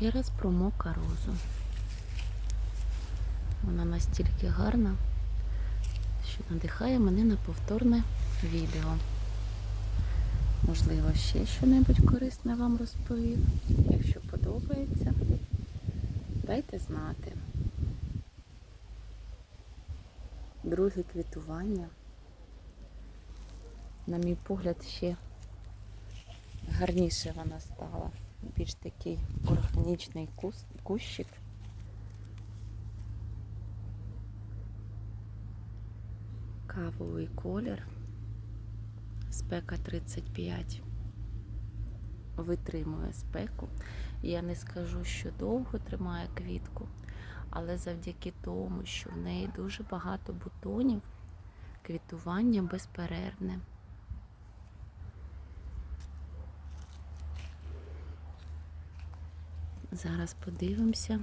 ще раз про мока розу. Вона настільки гарна, що надихає мене на повторне відео. Можливо, ще щось корисне вам розповів. Якщо подобається, дайте знати. Друге квітування. На мій погляд, ще гарніше вона стала. Більш такий органічний кущик. Кавовий колір. Спека 35. Витримує спеку. Я не скажу, що довго тримає квітку, але завдяки тому, що в неї дуже багато бутонів, квітування безперервне. Зараз подивимося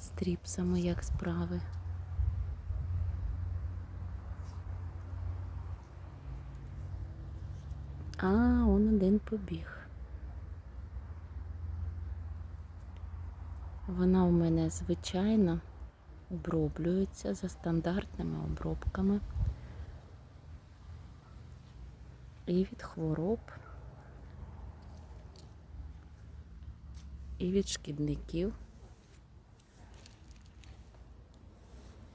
з тріпсами, як справи. А, он один побіг. Вона у мене звичайно оброблюється за стандартними обробками. І від хвороб, і від шкідників.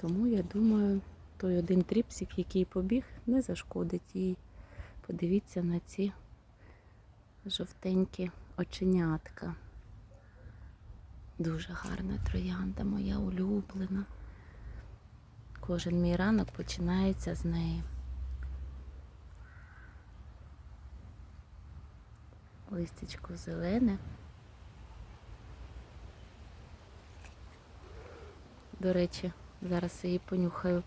Тому я думаю, той один тріпсик, який побіг, не зашкодить їй. Подивіться на ці жовтенькі оченятка. Дуже гарна троянда, моя улюблена. Кожен мій ранок починається з неї. Листячко зелене. До речі, зараз її понюхаю.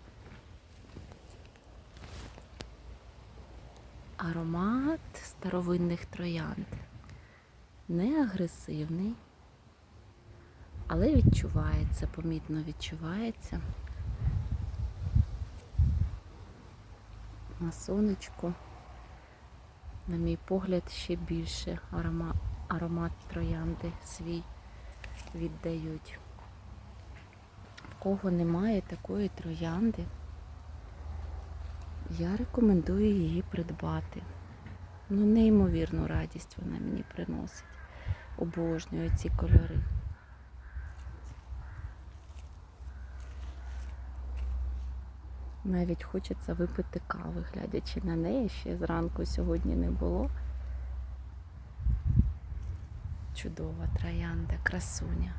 Аромат старовинних троянд. Не агресивний, але відчувається, помітно відчувається. На сонечку, на мій погляд, ще більше аромат, аромат троянди свій віддають. Кого немає такої троянди, я рекомендую її придбати. Ну, неймовірну радість вона мені приносить. Обожнюю ці кольори. Навіть хочеться випити кави, глядячи на неї, ще зранку сьогодні не було. Чудова троянда, красуня.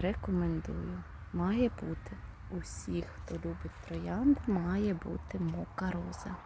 Рекомендую. Має бути. Усіх, хто любить троянди, має бути мока роза.